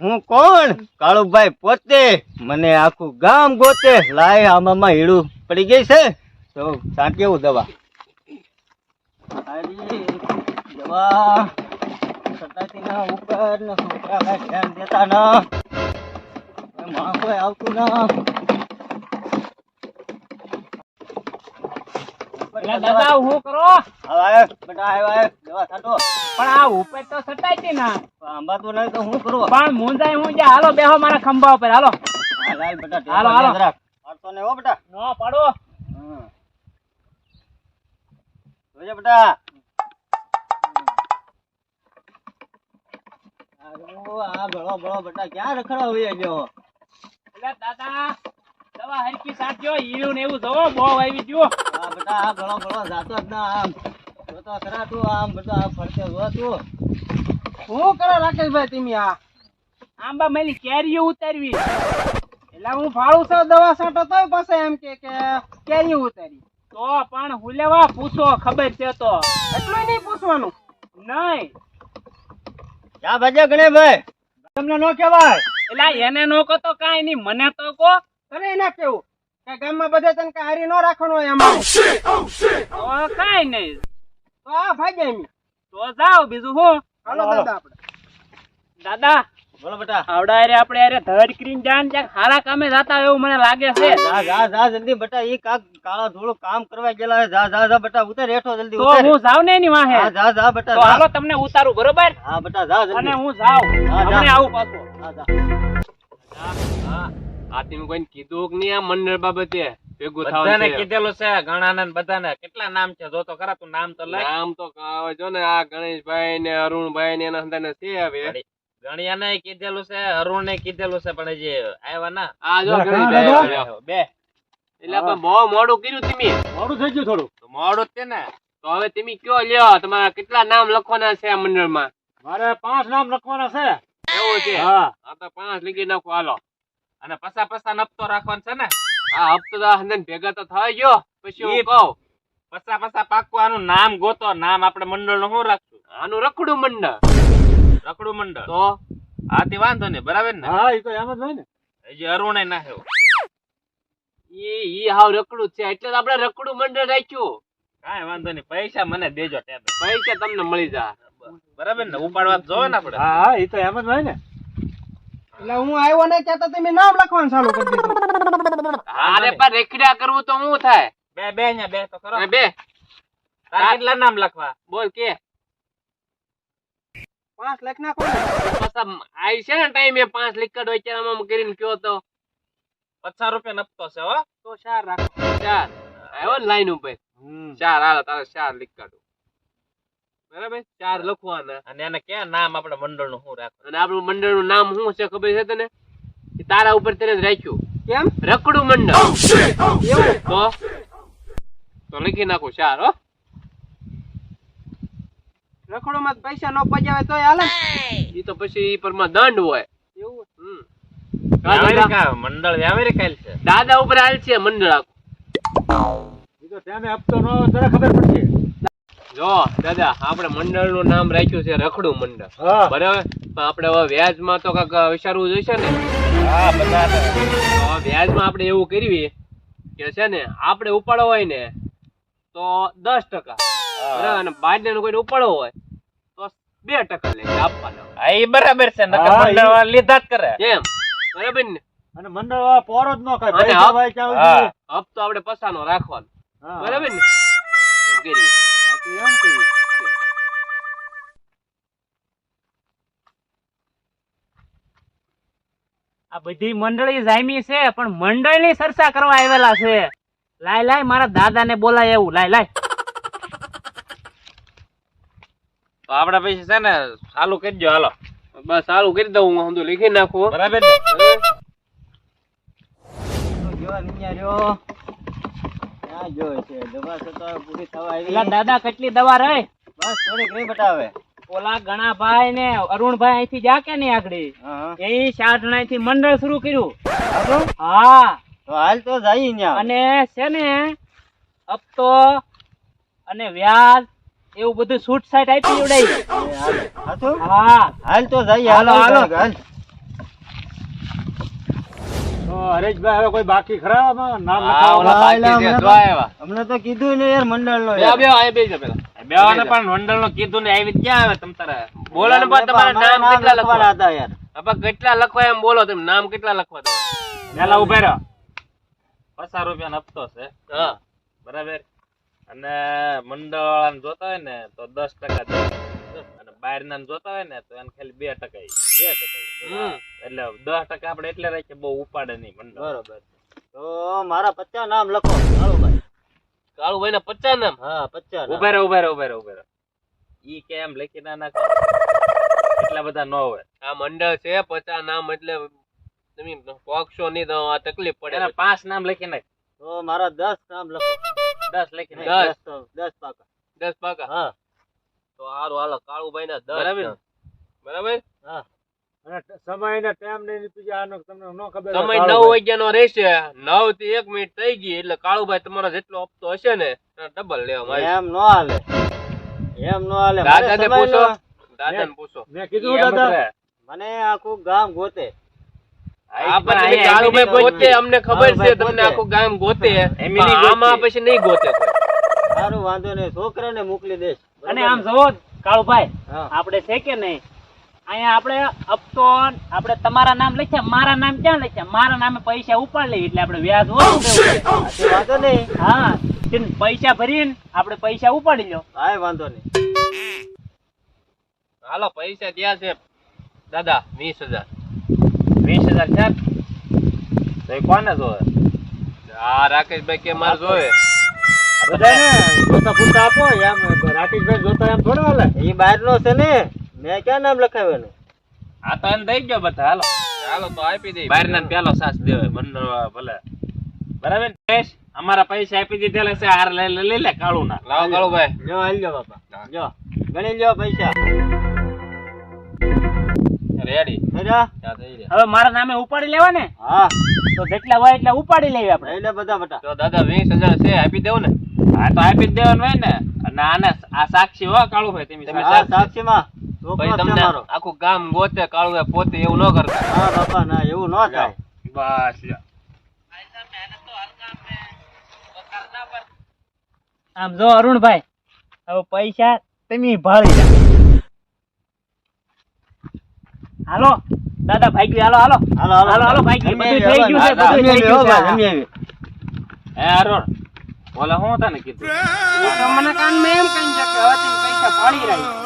હું કોણ? કાળુભાઈ પોતે મને આખું ગામ ગોતે. લાય આમાં હીડું પડી ગઈ છે. તો સાંટ કેવું દવા દવા. સતાતી ઉપર છોકરા ધ્યાન દેતા ના. કોઈ આવતું ના. દાદા હું કરો? હવે બેટા આયો. દવા છાંટો. પણ આ ઉપર તો સટાઈ ના. આંબાતું નહીં તો હું કરું? પણ મુંજાય હું જા હાલો બેહો મારા ખંભા ઉપર હાલો. હાલ બેટા હાલો, હાલો. પાડતો ને હો બેટા. નો પાડો. જોજે બેટા. આ ભળો ભળો બેટા ક્યાં રખડવા હોય ગયો? દાદા. દવા હરકી સાચો ઈરું ને એવું જોવો બહુ આવી ગયું આ બેટા આ ગળો બળો જાતો જ ના આમ. જોતો ખરા તું આમ બધું આમ ફરતે જો તું શું કરો રાકેશભાઈ તમે આ? આંબા મેલી કેરીઓ ઉતારવી. એટલે હું ફાળું છું દવા છાંટો તોય પાસે એમ કે કે કેરીઓ ઉતારી. તો પણ હું લેવા પૂછો ખબર છે તો. એટલું નહીં પૂછવાનું. નહીં. ક્યાં ભજે ગણે ભાઈ તમને નો કહેવાય. એટલે એને નો કહો તો કાંઈ નહીં. મને તો કહો તને એના કેવું? કે ગામમાં બધા તને કઈ હારી નો રાખવાનો હોય અમારે? કઈ કાંઈ નહીં. તો આ ભાગે એમ. તો જાઓ બીજું હું? હાલો દાદા આપણે. દાદા બોલો બેટા. આવડા અરે આપણે અરે ધડ કરીને જાન ક્યાંક સારા કામે જાતા એવું મને લાગે છે. જા જા જા જલ્દી બેટા. ઈ કાક કાળા ધોળું કામ કરવા ગયેલા છે. જા જા જા બેટા. ઉતર હેઠો જલ્દી તો ઉતર. હું જાવ ને એની વાહે? હા જા જા બેટા તો હાલો તમને ઉતારું બરોબર? હા બેટા જા અને હું જાઉં. હા, આવું પાછો. હા, જા. તમે કોઈને કીધું કે નહીં આ મંડળ બાબતે? ભેગું બધાને છે. કીધેલું છે ઘણાને ને બધાને. કેટલા નામ છે? જો તો ખરા તું નામ તો લઈ નામ તો કાવે જો ને આ ગણેશભાઈ ને અરુણભાઈ ને એના સંતાને છે હવે. ગણિયાને કીધેલું છે અરુણ ને કીધેલું છે પણ હજી આવ્યા ના. આ જો ગણેશભાઈ આવ્યા. બે. એટલે આપણે બહુ મોડું કર્યું તમે મોડું થઈ ગયું થોડું. તો મોડું જ છે ને. તો હવે તમે કયો લ્યો તમારા કેટલા નામ લખવાના છે આ મંડળમાં? મારે પાંચ નામ લખવાના છે. એવું છે? હા. આ તો પાંચ લીખી નાખો હાલો. અને પસા પસા નપતો રાખવાનો છે ને? આ હપ્તો તો ભેગા તો થઈ ગયો. પછી હું કહું પસા પસા પાકું આનું નામ ગોતો નામ આપણે મંડળનું શું રાખશું? આનું રખડું મંડળ. રખડું મંડળ? તો? આથી વાંધો નહીં બરાબર ને? હા એ તો એમ જ હોય ને. હજી અરુણે ના હેવો. ઈ ઈ હાવ રખડું છે એટલે આપણે રખડું મંડળ રાખ્યું. કાંઈ વાંધો નહીં પૈસા મને દેજો ટેબે પૈસા તમને મળી જા બરાબર ને ઉપાડવા જોવે ને આપણે. હા એ તો એમ જ હોય ને. એટલે હું આવ્યો ને કેતા તમે નામ લખવાનું ચાલુ કરી દીધું. અરે પણ રેખડ્યા કરવું તો હું થાય? બે બે અહીંયા બે તો કરો. બે? તારે કેટલા નામ લખવા? બોલ કે. પાંચ લખ નાખો ને. પાછા આઈ છે ને ટાઈમે પાંચ લીકડ હોય ત્યારે આમ કરીને કયો તો. પચાસ રૂપિયા નપતો છે હો. તો ચાર રાખો. ચાર. આવ્યો ને લાઈન ઉપર. ચાર હાલ તારે ચાર લીકડ. બરાબર? ચાર લખવાના. અને એને ક્યાં નામ આપણે મંડળનું શું રાખવું અને આપણું મંડળનું નામ શું છે ખબર છે તને? તારા ઉપર તેને રાખ્યું. કેમ? રકડું મંડળ. એવું તો? તો લખી નાખું ચાર હો. રખડોમાં પૈસા ન પજાવે તોય હાલે? ઈ તો પછી ઈ પરમાં દંડ હોય. એવું હમ. મંડળ અમેરિકા છે. દાદા ઉપર હાલ છે મંડળ આખું. ઈ તો તેને હપ્તો નો તને ખબર પડશે. જો દાદા આપણે મંડળનું નામ રાખ્યું છે રખડું મંડળ. બરાબર? પણ આપણે હવે વ્યાજમાં તો કાંઈક વિચારવું જોઈશે ને? હા બધા તો. હવે આપણે એવું કરવી કે છે ને આપણે ઉપાડો હોય ને તો દસ ટકા. બરાબર? અને બાજને કોઈ ઉપાડો હોય તો બે ટકા લઈને આપવાના. હા એ બરાબર છે નકર મંડળ લીધા જ કરે. એમ બરાબર ને? અને મંડળ પોરો જ નો ભાઈ. સુધી? હપ્તો આપણે પસાનો રાખવાનો. બરાબર ને? એમ કરીએ. એમ કરીએ. આ બધી મંડળી જામી છે પણ મંડળની ચર્ચા કરવા આવેલા છે. લાય લાય મારા દાદાને બોલાય એવું. લાય લાય. તો આપણે પછી છે ને ચાલુ કરી દો હાલો. બસ સારું કરી દઉં હું સમજો લીખી નાખું. બરાબર ને તો જો નિયા રહ્યો ક્યાં જોઈ છે. દવા તો પૂરી થવા આવી. પેલા દાદા કેટલી દવા રહે? બસ થોડીક રહી બતાવે. ઓલા ગણાભાઈ ને અરુણભાઈ અહીંથી જા કે નહીં આગળ. એ ચારથી મંડળ શરૂ કર્યું. હા તો? હાલ તો જઈ અને છે ને હપ્તો અને વ્યાજ એવું બધું છૂટ સાઈટ આપી ઉડાઈ? હા હાલ તો જઈએ હાલો, હાલો. હાલો. હરેશભાઈ હવે કોઈ બાકી ખરા? નામ અમને તો કીધું ને યાર મંડળ નો બે, બે, આ બેસી જાઓ પેલા. બેવાને પણ મંડળનું કીધું ને આવી ક્યાં આવે તમ તારે? બોલો ને પણ તમારા નામ કેટલા લખવા? હતા યાર. કેટલા લખવા એમ બોલો તમે નામ કેટલા લખવા તમે? પેલા ઊભા રહો. પચાસ રૂપિયા હપ્તો છે. હા. બરાબર? અને મંડળ જોતા હોય ને તો દસ ટકા દે અને બહાર ના જોતા હોય ને તો એને ખાલી બે ટકા બે ટકા એટલે દસ ટકા આપણે એટલે રાખીએ બહુ ઉપાડે નહીં મંડળ બરોબર. તો મારા પચાસ નામ લખો. કાળુભાઈ. કાળુભાઈ ના પચાસ નામ? હા પચાસ ઊભા રહે ઊભા રહે ઊભા રહો ઊભા રહો ઈ કેમ લખી ના નાખો. એટલા બધા ન હોય. આ મંડળ છે પચાસ નામ એટલે તમે પોકશો નહીં તો આ તકલીફ પડે. એના પાંચ નામ લખી નાખ. તો મારા દસ નામ લખો. દસ લખી દસ. દસ પાકા. દસ પાકા? હા. તો સારું હાલો કાળુભાઈ ના. બરાબર. બરાબર? હા. અને સમય ને ટાઈમ ને પછી આનો તમને ન ખબર સમય નવ વાગ્યા નો રહેશે નવથી એક મિનિટ થઈ ગઈ એટલે કાળુભાઈ તમારો જેટલો હપ્તો હશે ને ડબલ આવશે. એમ નો હાલે. એમ નો હાલે. મને દાદાને પૂછો. નો- દાદાને પૂછો. મેં કીધું દાદા? મને આખું ગામ ગોતે. હા, પણ પણ અહીંયા કાળુભાઈ ગોતે અમને ખબર છે તમને આખું ગામ ગોતે. આમાં પછી નહીં ગોતે કોઈ. સારું વાંધો નહીં. છોકરાને મોકલી દઈશ. અને આમ? જુઓ કાળુભાઈ આપણે છે કે નહીં? અહીંયા આપણે અપતોન આપણે તમારા નામ લખ્યા મારા નામ ક્યાં લખ્યા? મારા નામે પૈસા ઉપાડ લઈએ એટલે આપણે વ્યાજ હોય હા, વાંધો નહીં. હા પૈસા ભરીને આપણે પૈસા ઉપાડી લો હા વાંધો નહીં. હાલો પૈસા ત્યાં છે. દાદા વીસ હજાર. વીસ હજાર છે? કોને જોવે? હા રાકેશભાઈ કે મારે જોવે? જોતા પૂરતા આપો એમ રાકેશભાઈ જોતા એમ થોડા હાલે. એ બહારનો છે ને મેં ક્યાં નામ લખાવ્યું એનું આ તો એમ દઈ ગયો બધા હાલો. હાલો તો આપી દઈ બહાર ના પેલો સાસ દેવાય મંડળ ભલે. બરાબર ને અમારા પૈસા આપી દીધેલા છે હાર લઈ લઈ લે કાળું ના લાવો કાળુભાઈ. જો હાલ જો બાપા જો ગણી લ્યો પૈસા. રેડી હવે મારા નામે ઉપાડી લેવા ને હા. તો જેટલા હોય એટલા ઉપાડી લેવી આપણે. એટલે બધા બધા બટા. તો દાદા વીસ હજાર છે આપી દેવું ને? હા તો આપી દેવાનું હોય ને. અને આને આ સાક્ષી હો તમે તમે સાક્ષીમાં ભાઈ તમને આખું ગામ ગોતે કાળુભાઈ પોતે એવું ન કરતા. હા બાપા ના એવું ન થાય. બસ આમ જો અરુણભાઈ હવે પૈસા તમે ભાળી લો. હાલો દાદા ભાઈ હાલો હાલો. હાલો હાલો, હાલો, ભાઈ, જમી બધું થઈ ગયું છે, બધું થઈ ગયું છે. હો, જમી આવી. હે અરુણ. બોલા હું તને કીધું? મને કાન મેં એમ કહી શકે હવે પૈસા ફાળી રહ્યા